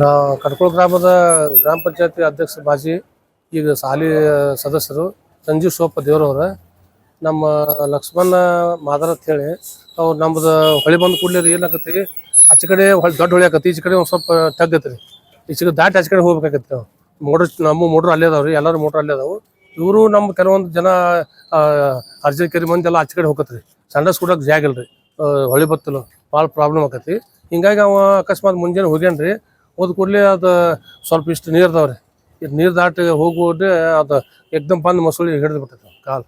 ನಾ ಕಡ್ಕೊಳ ಗ್ರಾಮದ ಗ್ರಾಮ ಪಂಚಾಯತಿ ಅಧ್ಯಕ್ಷ ಬಾಜಿ ಈಗ ಸಾಲಿ ಸದಸ್ಯರು ಸಂಜೀವ್ ಸೋಪ ದೇವರವ್ರ ನಮ್ಮ ಲಕ್ಷ್ಮಣ ಮಾದರ ಅಂತ ಹೇಳಿ ಅವ್ರು ನಮ್ದು ಹೊಳಿ ಬಂದ ಕೂಡಲೇ ಏನಾಗತ್ತೆ ಆಚೆ ಕಡೆ ಹೊಳ್ ದೊಡ್ಡ ಹೊಳಿ ಆಕತಿ ಈಚೆ ಕಡೆ ಒಂದು ಸ್ವಲ್ಪ ತಗ್ಗತ್ರಿ ಈಚೆ ಕಡೆ ದಾಟಿ ಆಚೆ ಕಡೆ ಹೋಗ್ಬೇಕಾಗತ್ತೆ ನಾವು ಮೋಟ್ರ್ ನಮ್ಮ ಮೋಟ್ರ್ ಅಲ್ಲೇ ಅದಾವ್ರಿ ಎಲ್ಲರೂ ಮೋಟ್ರ್ ಅಲ್ಲೇ ಅದಾವು. ಇವರು ನಮ್ಮ ಕೆಲವೊಂದು ಜನ ಅರ್ಜೆಂಟ್ ಮಂದಿ ಎಲ್ಲ ಆಚೆ ಕಡೆ ಹೋಗತ್ರಿ. ಸಂಡಸ್ ಕೂಡ ಜಾಗ ಆ, ಹೊಳಿ ಬತ್ತಲು ಭಾಳ ಪ್ರಾಬ್ಲಮ್ ಆಕತಿ ಹಿಂಗಾಗಿ ಅವ ಅಕಸ್ಮಾತ್ ಮುಂಜಾನೆ ಹೋಗ್ಯಾನ್ರಿ. ಹೋದ ಕೂಡಲೇ ಅದು ಸ್ವಲ್ಪ ಇಷ್ಟು ನೀರು ಅದಾವ್ರಿ. ಇದು ನೀರು ದಾಟಿ ಹೋಗೋದೇ ಅದು ಎಕ್ದಮ್ ಬಂದು ಮಸೂಳಿ ಹಿಡಿದು ಬಿಟ್ಟೈತೆ ಕಾಲು.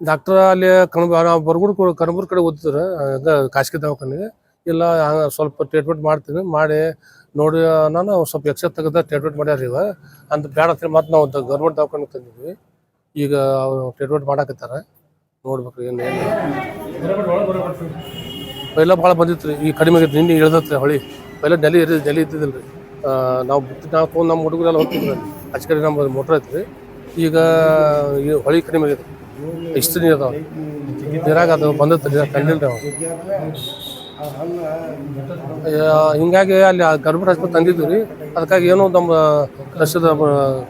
ಡಾಕ್ಟರ್ ಅಲ್ಲಿ ಕಣ ಬರ್ಗುಡ್ ಕಣ್ಬೂರ್ ಕಡೆ ಓದ್ತಿದ್ರು ಹಂಗ ಖಾಸಗಿ ದವಾಖಾನೆಗೆ. ಇಲ್ಲ ಸ್ವಲ್ಪ ಟ್ರೀಟ್ಮೆಂಟ್ ಮಾಡ್ತೀನಿ ಮಾಡಿ ನೋಡಿ ನಾನು ಸ್ವಲ್ಪ ಎಕ್ಸ್ರೇ ತೆಗೆದ ಟ್ರೀಟ್ಮೆಂಟ್ ಮಾಡ್ಯಾರ ಇವ. ಅಂತ ಬೇಡ ಅಂತೇಳಿ ಮತ್ತೆ ನಾವು ಗೌರ್ಮೆಂಟ್ ದವಾಖಾನೆ ತಂದಿದ್ವಿ. ಈಗ ಅವ್ರು ಟ್ರೀಟ್ಮೆಂಟ್ ಮಾಡಾಕತ್ತಾರ. ನೋಡ್ಬೇಕು ಏನು ಪೈಲ ಭಾಳ ಬಂದಿತ್ತು ರೀ. ಈಗ ಕಡಿಮೆ ಆಗೈತೆ ನಿನ್ನೆ ಇಳ್ದತ್ರಿ ಹೊಳಿ. ಪೈಲ ನೆಲೆ ಇರಿ ನೆಲೆ ಇದ್ದಿದ್ದಿಲ್ಲ ರೀ. ನಾವು ಬಿಟ್ಟು ನಾವು ತೊಗೊಂಡು ನಮ್ಮ ಹುಡುಗರೆಲ್ಲ ಹೋಗ್ತಿದ್ವಿ ಆಚೆ ಕಡೆ ನಮ್ಮ ಮೋಟ್ರ್ ಐತ್ರಿ. ಈಗ ಈ ಹೊಳಿ ಕಡಿಮೆ ಆಗೈತೆ ಇಷ್ಟು ನೀರು ಅದಾವೆ. ನೀರಾಗ ಅದು ಬಂದತ್ತೆ ಕಂಡಿಲ್ಲ ರೀ ಅವ. ಹಿಂಗಾಗಿ ಅಲ್ಲಿ ಗೌರ್ಮೆಂಟ್ ಆಸ್ಪತ್ರೆ ತಂದಿದ್ವಿ ರೀ. ಅದಕ್ಕಾಗಿ ಏನೋ ನಮ್ಮ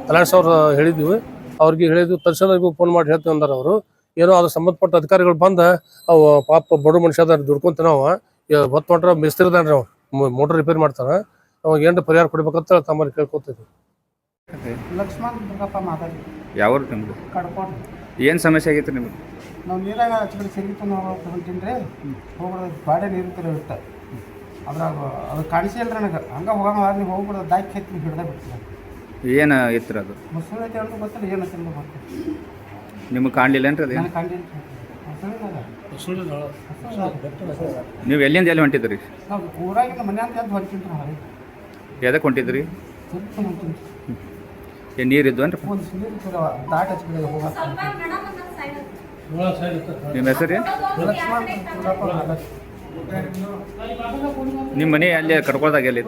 ಕಲ್ಯಾಣ ಅವ್ರು ಹೇಳಿದ್ವಿ. ಅವ್ರಿಗೆ ಹೇಳಿದ್ವಿ ತರ್ಸೋದ್ರಿಗೂ ಫೋನ್ ಮಾಡಿ ಹೇಳ್ತೀವಿ ಅಂದ್ರೆ ಅವರು. ಏನೋ ಅದ್ರ ಸಂಬಂಧಪಟ್ಟ ಅಧಿಕಾರಿಗಳು ಬಂದ ಅವು ಪಾಪ ಬಡ ಮನುಷ್ಯ ಅದಾರ ದುಡ್ಕೊಂತ ನಾವು ಹೊತ್ತು ಹೊಂಟ್ರ ಮಿಸ್ತ್ರಿ ರೀ ಅವ. ಮೋಟರ್ ರಿಪೇರ್ ಮಾಡ್ತಾರ ಅವಾಗ ಏನು ಪರಿಹಾರ ಕೊಡ್ಬೇಕಂತ ತಮ್ಮಲ್ಲಿ ಕೇಳ್ಕೊತೀವಿ ಲಕ್ಷ್ಮಣ್ ದುರ್ಗಪ್ಪ ಮಾತಾಡಿ. ಯಾವ ನಿಮ್ದು? ಕಡ್ಕೊಂಡು ಏನು ಸಮಸ್ಯೆ ಆಗೈತೆ ನಿಮ್ಗೆ? ನಾವು ನೀರಾಗ ಹಚ್ಚಿದ್ರೆ ಸಿಗಿತು ನಾವು ಹೋಗ್ಬಿಡೋದು ಬಾಡೆ ನೀರು ತರ ಇರುತ್ತೆ. ಅದ್ರಾಗ ಅದು ಕಾಣಿಸಿಲ್ಲ ನನಗೆ. ಹಂಗೆ ಹೋಗಂಗ ನೀವು ಹೋಗ್ಬಿಡೋದು ದಾಕಿ ಕೆತ್ತಿ ಹಿಡ್ದೆ ಬಿಡ್ತೀನಿ ಏನು ಇತ್ತು ಅದು? ಮುಸ್ಲಿಮ್ ಐತೆ ಅಂತ ಗೊತ್ತಿಲ್ಲ ಏನು ಗೊತ್ತಿಲ್ಲ. ನಿಮಗೆ ಕಾಣಲಿಲ್ಲ ಏನ್ರಿ ಅದು? ನೀವು ಎಲ್ಲಿಂದ ಎಲ್ಲಿ ಹೊಂಟಿದ್ರಿ? ಎದಕ್ಕೆ ಹೊಂಟಿದ್ರಿ ಏನು ನೀರು ಇದ್ವು ಏನ್ರಿ? ಒಂದು ನೀರು ತರ ದಾಟ ಹಚ್ಬಿಡಿ ಹೋಗಕ್ಕೆ ನಿಮ್ಮ ಹೆಸರು ನಿಮ್ಮ ಮನೆ ಅಲ್ಲಿ ಕಡ್ಕೊಳ್ದಾಗ ಎಲ್ಲಿ